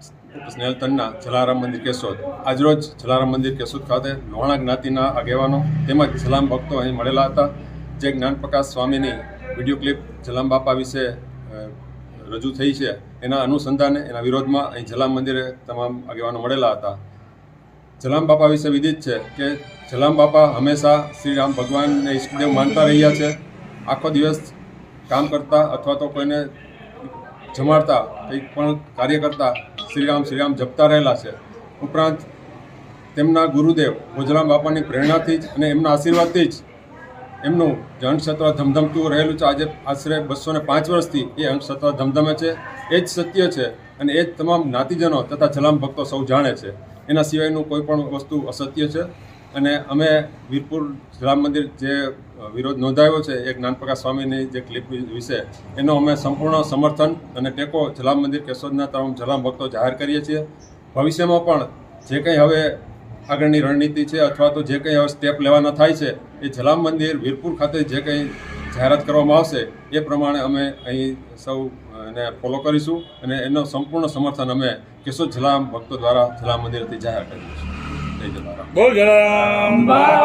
સ્નેહલતનના જલારામ મંદિર કેશોદ. આજરોજ જલારામ મંદિર કેશોદ ખાતે લોહાણા જ્ઞાતિના આગેવાનો તેમજ જલામ ભક્તો અહીં મળેલા હતા. જે જ્ઞાનપ્રકાશ સ્વામીની વીડિયો ક્લિપ જલામ બાપા વિશે રજૂ થઈ છે, એના અનુસંધાને એના વિરોધમાં અહીં જલામ મંદિરે તમામ આગેવાનો મળેલા હતા. જલામ બાપા વિશે વિદિત છે કે જલામ બાપા હંમેશા શ્રી રામ ભગવાનને ઈષ્ટદેવ માનતા રહ્યા છે. આખો દિવસ કામ કરતા અથવા તો કોઈને જમાડતા કંઈક પણ કાર્ય કરતા શ્રીરામ શ્રીરામ જપતા રહેલા છે. ઉપરાંત તેમના ગુરુદેવ ભોજરામ બાપાની પ્રેરણાથી જ અને એમના આશીર્વાદથી જ એમનું જે ધમધમતું રહેલું છે. આજે આશરે બસો ને પાંચ વર્ષથી એ અંશસત્ર ધમધમે છે. એ જ સત્ય છે અને એ જ તમામ જ્ઞાતિજનો તથા જલામ ભક્તો સૌ જાણે છે. એના સિવાયનું કોઈ પણ વસ્તુ અસત્ય છે. અને અમે વીરપુર જલામ મંદિર જે વિરોધ નોંધાયો છે, એક નાનપ્રકાશ સ્વામીની જે ક્લિપ વિશે, એનો અમે સંપૂર્ણ સમર્થન અને ટેકો જલામ મંદિર કેશોદના તમામ જલામ ભક્તો જાહેર કરીએ છીએ. ભવિષ્યમાં પણ જે કંઈ હવે આગળની રણનીતિ છે અથવા તો જે કંઈ હવે સ્ટેપ લેવાના થાય છે, એ જલામ મંદિર, વીરપુર ખાતે જે કંઈ જાહેરાત કરવામાં આવશે, એ પ્રમાણે અમે અહીં સૌ એને ફોલો કરીશું અને એનો સંપૂર્ણ સમર્થન અમે કેશોદ જલામ ભક્તો દ્વારા જલામ મંદિરથી જાહેર કરીએ છીએ જય જલારામ બોલ જલારામ બાપાની જય